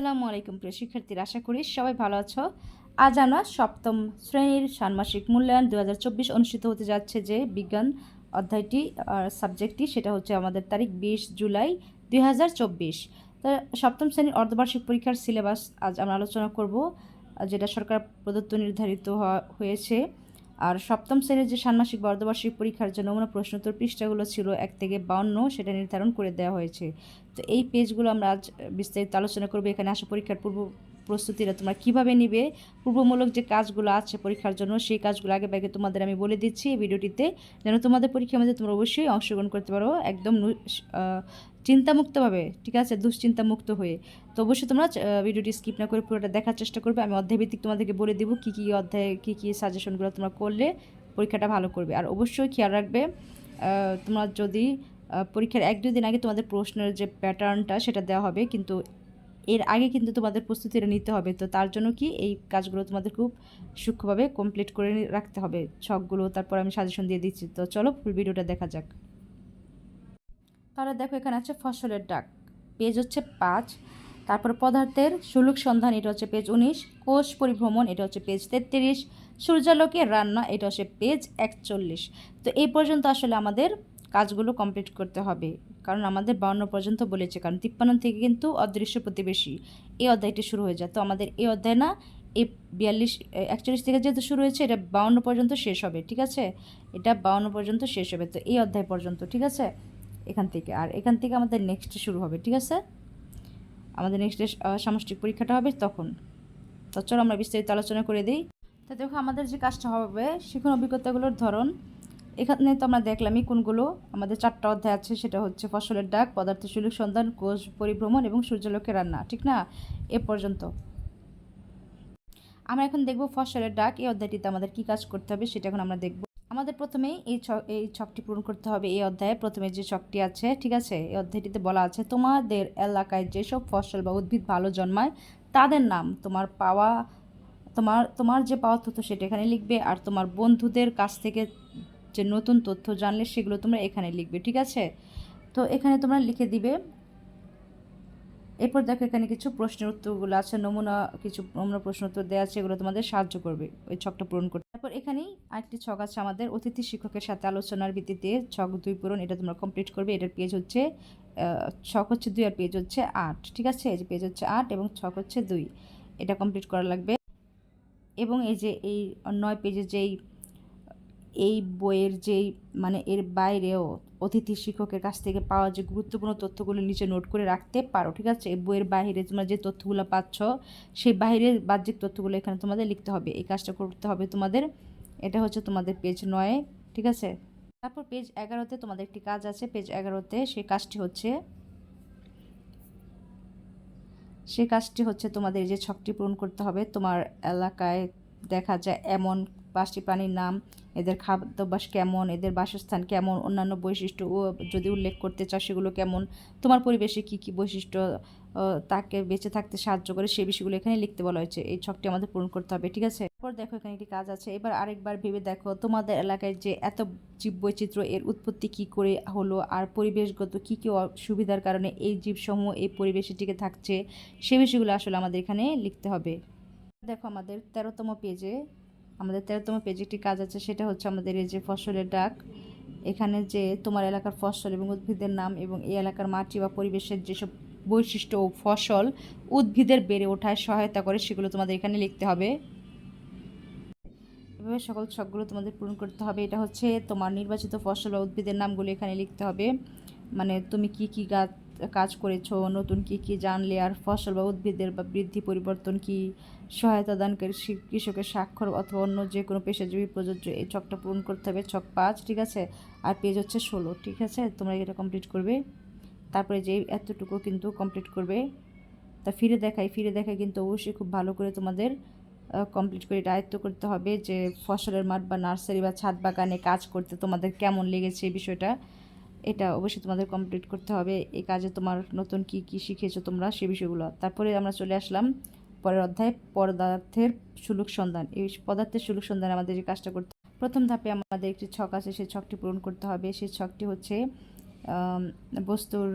আসসালামু আলাইকুম প্রিয় শিক্ষার্থীরা, আশা করি সবাই ভালো আছো। আজ আমরা সপ্তম শ্রেণির ষান্মাসিক মূল্যায়ন দু হাজার চব্বিশ অনুষ্ঠিত হতে যাচ্ছে যে বিজ্ঞান অধ্যায়টি সাবজেক্টটি, সেটা হচ্ছে আমাদের তারিখ বিশ জুলাই দুই তো সপ্তম শ্রেণির অর্ধবার্ষিক পরীক্ষার সিলেবাস আজ আমরা আলোচনা করব, যেটা সরকার প্রদত্ত নির্ধারিত হয়েছে। আর সপ্তম শ্রেণির যে ষান্মাসিক বর্ধবার্ষিক পরীক্ষার যে নমুনা প্রশ্নোত্তর পৃষ্ঠাগুলো ছিল এক থেকে বাউন্ন, সেটা নির্ধারণ করে দেওয়া হয়েছে। তো এই পেজগুলো আমরা আজ বিস্তারিত আলোচনা করব। এখানে আসা পরীক্ষার পূর্ব প্রস্তুতিটা তোমরা কীভাবে নিবে? পূর্বমূলক যে কাজগুলো আছে পরীক্ষার জন্য, সেই কাজগুলো আগে ভাগে তোমাদের আমি বলে দিচ্ছি এই ভিডিওটিতে, যেন তোমাদের পরীক্ষার মধ্যে তোমরা অবশ্যই অংশগ্রহণ করতে পারো একদম চিন্তামুক্তভাবে, ঠিক আছে? দুশ্চিন্তামুক্ত হয়ে। তো অবশ্যই তোমরা ভিডিওটি স্কিপ না করে পুরোটা দেখার চেষ্টা করবে। আমি অধ্যায়ভিত্তিক তোমাদেরকে বলে দেবো কী কী অধ্যায়ে, কী কী সাজেশনগুলো তোমরা করলে পরীক্ষাটা ভালো করবে। আর অবশ্যই খেয়াল রাখবে তোমরা যদি পরীক্ষার এক দুই দিন আগে তোমাদের প্রশ্নের যে প্যাটার্নটা সেটা দেওয়া হবে, কিন্তু এর আগে কিন্তু তোমাদের প্রস্তুতিটা নিতে হবে। তো তার জন্য কি এই কাজগুলো তোমাদের খুব সূক্ষ্মভাবে কমপ্লিট করে রাখতে হবে। ছকগুলো, তারপর আমি সাজেশন দিয়ে দিচ্ছি। তো চলো ফুল ভিডিওটা দেখা যাক। তাহলে দেখো, এখানে আছে ফসলের ডাক। পেজ হচ্ছে পাঁচ। তারপর পদার্থের সুলুক সন্ধান, এটা হচ্ছে পেজ উনিশ। কোষ পরিভ্রমণ, এটা হচ্ছে পেজ তেত্রিশ। সূর্যালোকে রান্না, এটা হচ্ছে পেজ একচল্লিশ। তো এই পর্যন্ত আসলে আমাদের কাজগুলো কমপ্লিট করতে হবে। কারণ আমাদের বাউন্ন পর্যন্ত বলেছে, কারণ তিপ্পান্ন থেকে কিন্তু অদৃশ্য প্রতিবেশী। এই অধ্যায়টি শুরু হয়ে যায়। তো আমাদের এই অধ্যায় না, এই বিয়াল্লিশ একচল্লিশ থেকে যেহেতু শুরু হয়েছে, এটা বাউন্ন পর্যন্ত শেষ হবে, ঠিক আছে? এটা বাউন্ন পর্যন্ত শেষ হবে। তো এই অধ্যায় পর্যন্ত, ঠিক আছে? এখান থেকে। আর এখান থেকে আমাদের নেক্সট শুরু হবে, ঠিক আছে? আমাদের নেক্সট সামষ্টিক পরীক্ষাটা হবে তখন। তো চলো আমরা বিস্তারিত আলোচনা করে দিই। তো দেখো, আমাদের যে কাজটা হবে, শিখন অভিজ্ঞতাগুলোর ধরন। এখানে তো আমরা দেখলামই কোনগুলো। আমাদের চারটা অধ্যায় আছে, সেটা হচ্ছে ফসলের ডাক পদার্থ সুলুক সন্ধান, কোষ পরিভ্রমণ এবং সূর্যালোকে রান্না, ঠিক না? এ পর্যন্ত। আমরা এখন দেখব ফসলের ডাক, এই অধ্যায়টিতে আমাদের কি কাজ করতে হবে সেটা এখন আমরা দেখব। আমাদের প্রথমেই এই এই ছকটি পূরণ করতে হবে, এই অধ্যায়ে প্রথমে যে ছকটি আছে, ঠিক আছে? এই অধ্যায়টিতে বলা আছে, তোমাদের এলাকায় যেসব ফসল বা উদ্ভিদ ভালো জন্মায়, তাদের নাম তোমার পাওয়া, তোমার তোমার যে পাওয়া তথ্য সেটা এখানে লিখবে, আর তোমার বন্ধুদের কাছ থেকে যে নতুন তথ্য জানলে সেগুলো তোমরা এখানে লিখবে, ঠিক আছে? তো এখানে তোমরা লিখে দিবে, এরপর দেখো এখানে কিছু প্রশ্নের উত্তরগুলো আছে, নমুনা, কিছু নমুনা প্রশ্ন উত্তর দেওয়া আছে, এগুলো তোমাদের সাহায্য করবে ওই ছকটা পূরণ করতে। তারপর এখানেই আরেকটি ছক আছে আমাদের, অতিথি শিক্ষকের সাথে আলোচনার ভিত্তিতে, ছক দুই পূরণ, এটা তোমরা কমপ্লিট করবে, এটার পেজ হচ্ছে ছক হচ্ছে দুই আর পেজ হচ্ছে আট, ঠিক আছে? এই যে পেজ হচ্ছে আট এবং ছক হচ্ছে দুই, এটা কমপ্লিট করা লাগবে। এবং এই যে এই নয় পেজের যেই এই বইয়ের যেই মানে এর বাইরেও অতিথি শিক্ষকের কাছ থেকে পাওয়া যে গুরুত্বপূর্ণ তথ্যগুলো নিচে নোট করে রাখতে পারো, ঠিক আছে? এই বইয়ের বাইরে তোমরা যে তথ্যগুলো পাচ্ছ, সেই বাইরের বাহ্যিক তথ্যগুলো এখানে তোমাদের লিখতে হবে। এই কাজটা করতে হবে তোমাদের, এটা হচ্ছে তোমাদের পেজ নয়, ঠিক আছে? তারপর পেজ এগারোতে তোমাদের একটি কাজ আছে। পেজ এগারোতে সেই কাজটি হচ্ছে সেই কাজটি হচ্ছে তোমাদের যে ছকটি পূরণ করতে হবে। তোমার এলাকায় দেখা যায় এমন পাঁচটি প্রাণীর নাম, এদের খাদ্যাভ্যাস কেমন, এদের বাসস্থান কেমন, অন্যান্য বৈশিষ্ট্য ও যদি উল্লেখ করতে চাও সেগুলো কেমন, তোমার পরিবেশে কী কী বৈশিষ্ট্য তাকে বেঁচে থাকতে সাহায্য করে সেই বিষয়গুলো এখানে লিখতে বলা হয়েছে। এই ছকটি আমাদের পূরণ করতে হবে, ঠিক আছে? এরপর দেখো এখানে একটি কাজ আছে, এবার আরেকবার ভেবে দেখো, তোমাদের এলাকায় যে এত জীববৈচিত্র্য, এর উৎপত্তি কি করে হলো আর পরিবেশগত কী কী সুবিধার কারণে এই জীবসমূহ এই পরিবেশে টিকে থাকছে, সে বিষয়গুলো আসলে আমাদের এখানে লিখতে হবে। দেখো আমাদের তেরোতম পেজে আমাদের তেরোতম পেজে একটি কাজ আছে, সেটা হচ্ছে আমাদের এই যে ফসলের ডাক। এখানে যে তোমার এলাকার ফসল এবং উদ্ভিদের নাম এবং এই এলাকার মাটি বা পরিবেশের যেসব বৈশিষ্ট্য ও ফসল উদ্ভিদের বেড়ে ওঠায় সহায়তা করে, সেগুলো তোমাদের এখানে লিখতে হবে। এভাবে সকল ছকগুলো তোমাদের পূরণ করতে হবে। এটা হচ্ছে তোমার নির্বাচিত ফসল বা উদ্ভিদের নামগুলো এখানে লিখতে হবে। মানে তুমি কি কি গাছ কাজ করেছ? নতুন কি কি জানলে? আর ফসল বা উদ্ভিদের বা বৃদ্ধি পরিবর্তন কি সহায়তা দানকারী কৃষকের স্বাক্ষর অথবা অন্য যে কোনো পেশাজীবী প্রযোজ্য? এই ছকটা পূরণ করতে হবে ছক পাঁচ, ঠিক আছে? আর পেজ হচ্ছে ষোলো, ঠিক আছে? তোমরা এটা কমপ্লিট করবে। তারপরে যে এতটুকু কিন্তু কমপ্লিট করবে। তা ফিরে দেখাই ফিরে দেখাই কিন্তু অবশ্যই খুব ভালো করে তোমাদের কমপ্লিট করে এটা আয়ত্ত করতে হবে যে ফসলের মাঠ বা নার্সারি বা ছাদ বাগানে কাজ করতে তোমাদের কেমন লেগেছে এই বিষয়টা। এটা অবশ্যই তোমাদের কমপ্লিট করতে হবে। এই কাজে তোমার নতুন কি কি শিখেছো তোমরা সে বিষয়গুলো। তারপরে আমরা চলে আসলাম পরের অধ্যায়, পদার্থের সুলুক সন্ধান। এই পদার্থের সুলুক সন্ধান আমাদের যে কাজটা করতে প্রথম ধাপে আমাদের একটি ছক আছে, সেই ছকটি পূরণ করতে হবে। সেই ছকটি হচ্ছে বস্তুর,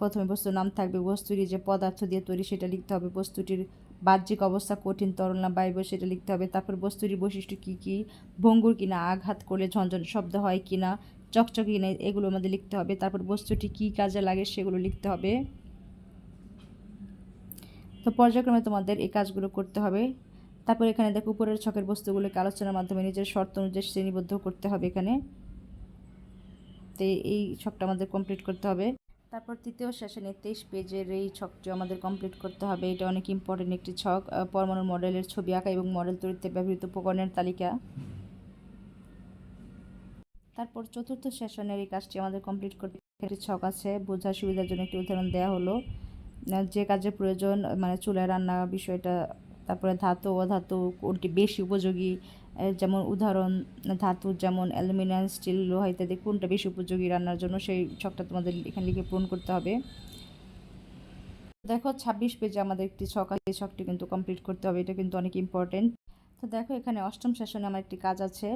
প্রথমে বস্তুর নাম থাকবে বস্তুটি যে পদার্থ দিয়ে তৈরি সেটা লিখতে হবে। বস্তুটির বাহ্যিক অবস্থা, কঠিন তরল না বায়ব সেটা লিখতে হবে। তারপর বস্তুটির বৈশিষ্ট্য কী কী, ভঙ্গুর কিনা, আঘাত করলে ঝনঝন শব্দ হয় কিনা চকচকে কিনা এগুলো আমাদের লিখতে হবে। তারপর বস্তুটি কি কাজে লাগে সেগুলো লিখতে হবে। তো পর্যায়ক্রমে তোমাদের এই কাজগুলো করতে হবে। তারপর এখানে দেখো, উপরের ছকের বস্তুগুলোকে আলোচনার মাধ্যমে নিজের শর্ত অনুযায়ী শ্রেণীবদ্ধ করতে হবে এখানে। তো এই ছকটা আমাদের কমপ্লিট করতে হবে। তারপর তৃতীয় সেশনে তেইশ পেজের এই ছকটি আমাদের কমপ্লিট করতে হবে। এটা অনেক ইম্পর্টেন্ট একটি ছক। পরমাণু মডেলের ছবি আঁকা এবং মডেল তৈরিতে ব্যবহৃত উপকরণের তালিকা। তারপর চতুর্থ সেশনের এই কাজটি আমাদের কমপ্লিট করতে একটি ছক আছে। বোঝার সুবিধার জন্য একটি উদাহরণ দেওয়া হলো। যে কাজে প্রয়োজন মানে চুলায় রান্না বিষয়টা, তারপরে ধাতু, অধাতু, কোনটি বেশি উপযোগী যেমন উদাহরণ, ধাতু যেমন অ্যালুমিনিয়াম, স্টিল, লোহা ইত্যাদি, কোনটা বেশি উপযোগী রান্নার জন্য সেই ছকটা তোমাদের এখানে লিখে পূরণ করতে হবে। দেখো, ছাব্বিশ পেজে আমাদের একটি ছক আছে, এই ছকটি কিন্তু কমপ্লিট করতে হবে, এটা কিন্তু অনেক ইম্পর্টেন্ট তো দেখো এখানে অষ্টম সেশনে আমার একটি কাজ আছে।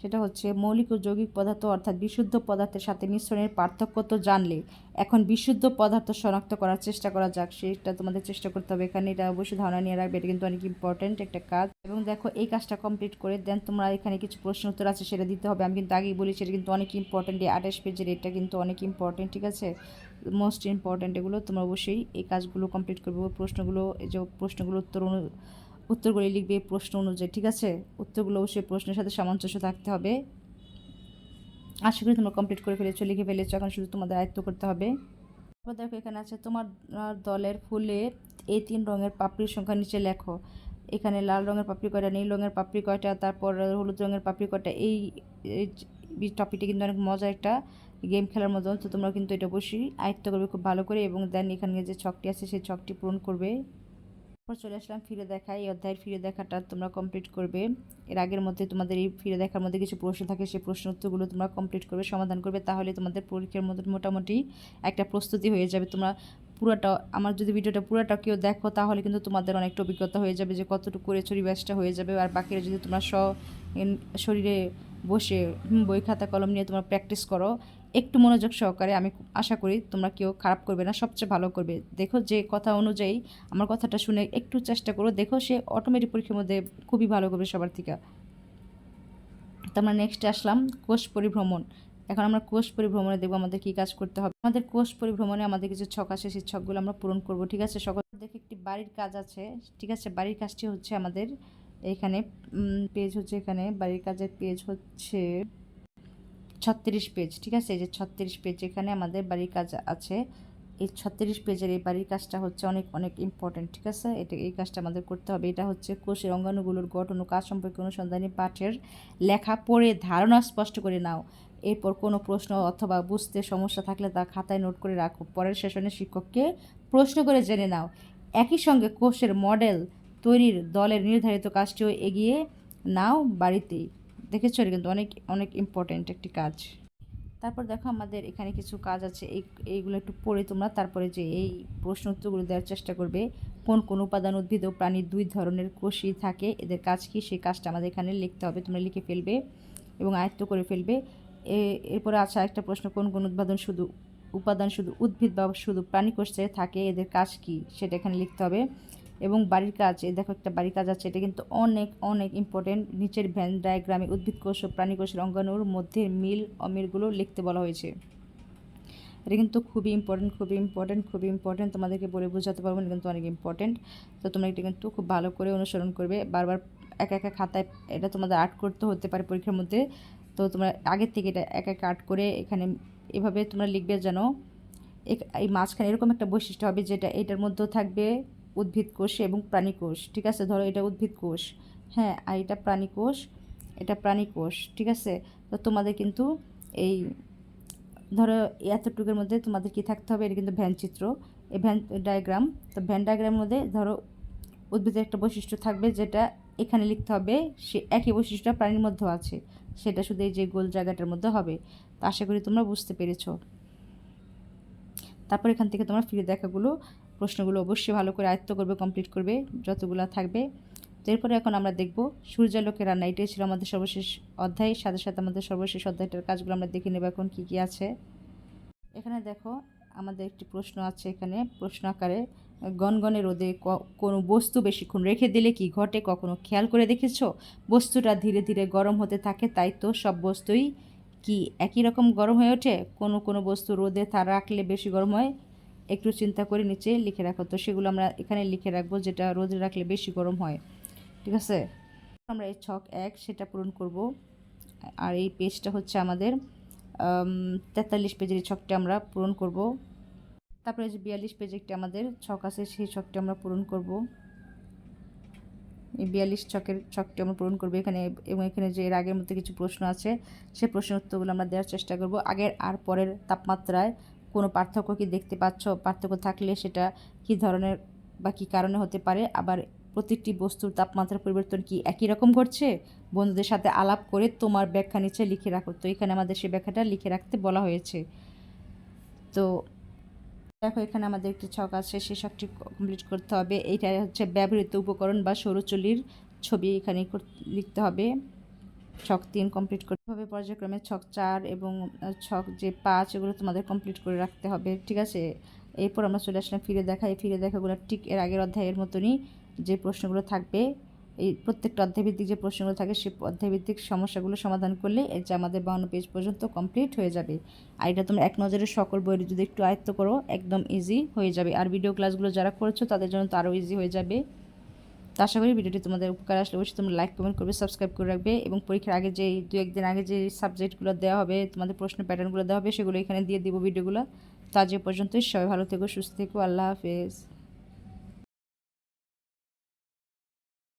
সেটা হচ্ছে মৌলিক ও যৌগিক পদার্থ অর্থাৎ বিশুদ্ধ পদার্থের সাথে মিশ্রণের পার্থক্য তো জানলে। এখন বিশুদ্ধ পদার্থ শনাক্ত করার চেষ্টা করা যাক, সেটা তোমাদের চেষ্টা করতে হবে। এখানে এটা অবশ্যই ধারণা নিয়ে রাখবে, এটা কিন্তু অনেক ইম্পর্টেন্ট একটা কাজ। এবং দেখো এই কাজটা কমপ্লিট করে দেন তোমরা এখানে কিছু প্রশ্ন উত্তর আছে, সেটা দিতে হবে। আমি কিন্তু আগেই বলি সেটা কিন্তু অনেক ইম্পর্টেন্ট এই আঠাশ পেজের এটা কিন্তু অনেক ইম্পর্টেন্ট ঠিক আছে? মোস্ট ইম্পর্টেন্ট এগুলো তোমরা অবশ্যই এই কাজগুলো কমপ্লিট করবে। প্রশ্নগুলো, এই যে প্রশ্নগুলো উত্তর উত্তরগুলি লিখবে প্রশ্ন অনুযায়ী, ঠিক আছে? উত্তরগুলো অবশ্যই প্রশ্নের সাথে সামঞ্জস্য থাকতে হবে। আশা করি তোমরা কমপ্লিট করে ফেলেছো, লিখে ফেলেছো, এখন শুধু তোমাদের আয়ত্ত করতে হবে। তারপর দেখো এখানে আছে, তোমার দলের ফুলে এই তিন রঙের পাপড়ির সংখ্যা নিচে লেখো। এখানে লাল রঙের পাপড়ি কয়টা, নীল রঙের পাপড়ি কয়টা, তারপর হলুদ রঙের পাপড়ি কয়টা, এই টপিকটা কিন্তু অনেক মজার একটা গেম খেলার মতন, তো তোমরা কিন্তু এটা অবশ্যই আয়ত্ত করবে খুব ভালো করে এবং দেন এখানে যে ছকটি আছে, সেই ছকটি পূরণ করবে। তারপর চলে আসলাম ফিরে দেখা। এই অধ্যায়ের ফিরে দেখাটা তোমরা কমপ্লিট করবে। এর আগের মধ্যে তোমাদের এই ফিরে দেখার মধ্যে কিছু প্রশ্ন থাকে, সেই প্রশ্ন উত্তরগুলো তোমরা কমপ্লিট করবে, সমাধান করবে, তাহলে তোমাদের পরীক্ষার মধ্যে মোটামুটি একটা প্রস্তুতি হয়ে যাবে। তোমরা পুরোটা, আমার যদি ভিডিওটা পুরোটা কেউ দেখো, তাহলে কিন্তু তোমাদের অনেকটা অভিজ্ঞতা হয়ে যাবে যে কতটুকু করে চুরি ব্যাসটা হয়ে যাবে। আর বাকিরা যদি তোমরা স শরীরে বসে বই খাতা, কলম নিয়ে তোমরা প্র্যাকটিস করো। একটু মনোযোগ সহকারে আমি আশা করি তোমরা কেউ খারাপ করবে না, সবচেয়ে ভালো করবে। দেখো যে কথা অনুযায়ী আমার কথাটা শুনে একটু চেষ্টা করো, দেখো সে অটোমেটিক পরীক্ষার মধ্যে খুবই ভালো করবে সবার থেকে। আমরা নেক্সটে আসলাম, কোষ পরিভ্রমণ। এখন আমরা কোষ পরিভ্রমণে দেখব আমাদের কী কাজ করতে হবে। আমাদের কোষ পরিভ্রমণে আমাদের কিছু ছক আছে, সেই ছকগুলো আমরা পূরণ করব, ঠিক আছে? সকল দেখে একটি বাড়ির কাজ আছে, ঠিক আছে? বাড়ির কাজটি হচ্ছে আমাদের এখানে পেজ হচ্ছে এখানে, বাড়ির কাজের পেজ হচ্ছে ছত্রিশ পেজ ঠিক আছে? এই যে ছত্রিশ পেজ এখানে আমাদের বাড়ির কাজ আছে। এই ছত্রিশ পেজের এই বাড়ির কাজটা হচ্ছে অনেক অনেক ইম্পর্টেন্ট ঠিক আছে? এটা, এই কাজটা আমাদের করতে হবে। এটা হচ্ছে কোষের অঙ্গাণুগুলোর গঠন ও কাজ সম্পর্কে অনুসন্ধানী পাঠের লেখা পড়ে ধারণা স্পষ্ট করে নাও। এরপর কোনো প্রশ্ন অথবা বুঝতে সমস্যা থাকলে তা খাতায় নোট করে রাখো। পরের সেশনে শিক্ষককে প্রশ্ন করে জেনে নাও। একই সঙ্গে কোষের মডেল তৈরির দলের নির্ধারিত কাজটিও এগিয়ে নাও বাড়িতেই। দেখেছ কিন্তু অনেক অনেক ইম্পর্টেন্ট একটি কাজ। তারপর দেখো, আমাদের এখানে কিছু কাজ আছে। এই, এইগুলো একটু পড়ে তোমরা, তারপরে যে এই প্রশ্ন উত্তরগুলো দেওয়ার চেষ্টা করবে। কোন কোন উপাদান উদ্ভিদ ও প্রাণীর দুই ধরনের কোষই থাকে? এদের কাজ কি? সেই কাজটা আমাদের এখানে লিখতে হবে, তোমরা লিখে ফেলবে এবং আয়ত্ত করে ফেলবে। এরপরে আছে একটা প্রশ্ন, কোন কোন উৎপাদন শুধু, উপাদান শুধু উদ্ভিদ বা শুধু প্রাণী কোষে থাকে? এদের কাজ কি? সেটা এখানে লিখতে হবে। এবং বাড়ির কাজ, এই দেখো একটা বাড়ির কাজ আছে, এটা কিন্তু অনেক অনেক ইম্পর্টেন্ট নিচের ভ্যান ডায়াগ্রামে উদ্ভিদ কোষ ও প্রাণী কোষের অঙ্গাণুর মধ্যে মিল অমিলগুলো লিখতে বলা হয়েছে। এটা কিন্তু খুবই ইম্পর্টেন্ট খুবই ইম্পর্টেন্ট খুবই ইম্পর্টেন্ট তোমাদেরকে বলে বোঝাতে পারব না কিন্তু অনেক ইম্পর্টেন্ট তো তোমরা এটা কিন্তু খুব ভালো করে অনুসরণ করবে। বারবার একা একা খাতায় এটা তোমাদের আর্ট করতে হতে পারে পরীক্ষার মধ্যে। তো তোমরা আগের থেকে এটা এক এক আর্ট করে এখানে এভাবে তোমরা লিখবে যেন এই মাঝখানে এরকম একটা বৈশিষ্ট্য হবে যেটা এটার মধ্যেও থাকবে। উদ্ভিদ কোষ এবং প্রাণী কোষ, ঠিক আছে? ধরো এটা উদ্ভিদ কোষ। হ্যাঁ আর এটা প্রাণী কোষ, এটা প্রাণী কোষ, ঠিক আছে? তো তোমাদের কিন্তু এই, ধরো এতটুকুর মধ্যে তোমাদের কি থাকতে হবে? এটা কিন্তু ভ্যান চিত্র। এই ভ্যান ডায়াগ্রাম তো ভ্যান ডায়াগ্রামের মধ্যে ধরো উদ্ভিদের একটা বৈশিষ্ট্য থাকবে যেটা এখানে লিখতে হবে, সে একই বৈশিষ্ট্য প্রাণীর মধ্যেও আছে। সেটা শুধু এই যে গোল জায়গাটার মধ্যে হবে। তো আশা করি তোমরা বুঝতে পেরেছ। তারপর এখান থেকে তোমরা ফিরে দেখাগুলো। প্রশ্নগুলো অবশ্যই ভালো করে আয়ত্ত করবে কমপ্লিট করবে, যতগুলো থাকবে। এরপরে এখন আমরা দেখব সূর্যালোকের রান্না। এটাই ছিল আমাদের সর্বশেষ অধ্যায়। সাথে সাথে আমাদের সর্বশেষ অধ্যায়টার কাজগুলো আমরা দেখে নেব এখন কী কী আছে। এখানে দেখো, আমাদের একটি প্রশ্ন আছে এখানে। প্রশ্ন আকারে গনগনে রোদে কোনো বস্তু বেশিক্ষণ রেখে দিলে কি ঘটে? কখনো খেয়াল করে দেখেছ? বস্তুটা ধীরে ধীরে গরম হতে থাকে, তাই তো সব বস্তুই কি একই রকম গরম হয়ে ওঠে? কোনো কোনো বস্তু রোদে তা রাখলে বেশি গরম হয়। একটু চিন্তা করে নিচে লিখে রাখো। তো সেগুলো আমরা এখানে লিখে রাখব, যেটা রোদে রাখলে বেশি গরম হয়। ঠিক আছে? আমরা এই ছক এক সেটা পূরণ করব। আর এই পেজটা হচ্ছে আমাদের তেতাল্লিশ পেজের এই ছকটা আমরা পূরণ করব। তারপরে যে বিয়াল্লিশ পেজে একটি আমাদের ছক আছে, সেই ছকটা আমরা পূরণ করব। এই বিয়াল্লিশ ছকের ছকটি আমরা পূরণ করব এখানে, এবং এখানে যে এর আগের মধ্যে কিছু প্রশ্ন আছে সেই প্রশ্নের উত্তরগুলো আমরা দেওয়ার চেষ্টা করব। আগের আর পরের তাপমাত্রায় কোনো পার্থক্য কি দেখতে পাচ্ছ? পার্থক্য থাকলে সেটা কি ধরনের বা কী কারণে হতে পারে? আবার প্রতিটি বস্তুর তাপমাত্রার পরিবর্তন কি একই রকম ঘটছে? বন্ধুদের সাথে আলাপ করে তোমার ব্যাখ্যা নিচে লিখে রাখো। তো এখানে আমাদের সেই ব্যাখ্যাটা লিখে রাখতে বলা হয়েছে। তো দেখো, এখানে আমাদের একটি ছক আছে। সেই ছকটি কমপ্লিট করতে হবে। এইটা হচ্ছে ব্যবহৃত উপকরণ বা সৌরচুলির ছবি এখানে লিখতে হবে। ছক তিন কমপ্লিট করতে হবে, পর্যায়ক্রমে ছক চার এবং ছক যে পাঁচ, এগুলো তোমাদের কমপ্লিট করে রাখতে হবে, ঠিক আছে? এরপর আমরা চলে আসলাম ফিরে দেখা, এই ফিরে দেখাগুলো ঠিক এর আগের অধ্যায়ের মতনই যে প্রশ্নগুলো থাকবে, এই প্রত্যেকটা অধ্যায়ভিত্তিক যে প্রশ্নগুলো থাকে সেই অধ্যায়ভিত্তিক সমস্যাগুলো সমাধান করলে এই যে আমাদের বাউন্ন পেজ পর্যন্ত কমপ্লিট হয়ে যাবে। আর এটা তোমরা এক নজরে সকল বইয়ের যদি একটু আয়ত্ত করো, একদম ইজি হয়ে যাবে। আর ভিডিও ক্লাসগুলো যারা করেছ, তাদের জন্য তো আরও ইজি হয়ে যাবে। তো আশা করি ভিডিওটি তোমাদের উপকার আসলে অবশ্যই তোমরা লাইক কমেন্ট করবে সাবস্ক্রাইব করে রাখবে এবং পরীক্ষার আগে যে দু একদিন আগে যে সাবজেক্টগুলো দেওয়া হবে, তোমাদের প্রশ্ন প্যাটার্নগুলো দেওয়া হবে, সেগুলো এখানে দিয়ে দিব ভিডিওগুলো তা যে পর্যন্তই। সবাই ভালো থেকো, সুস্থ থেকো। আল্লাহ হাফেজ।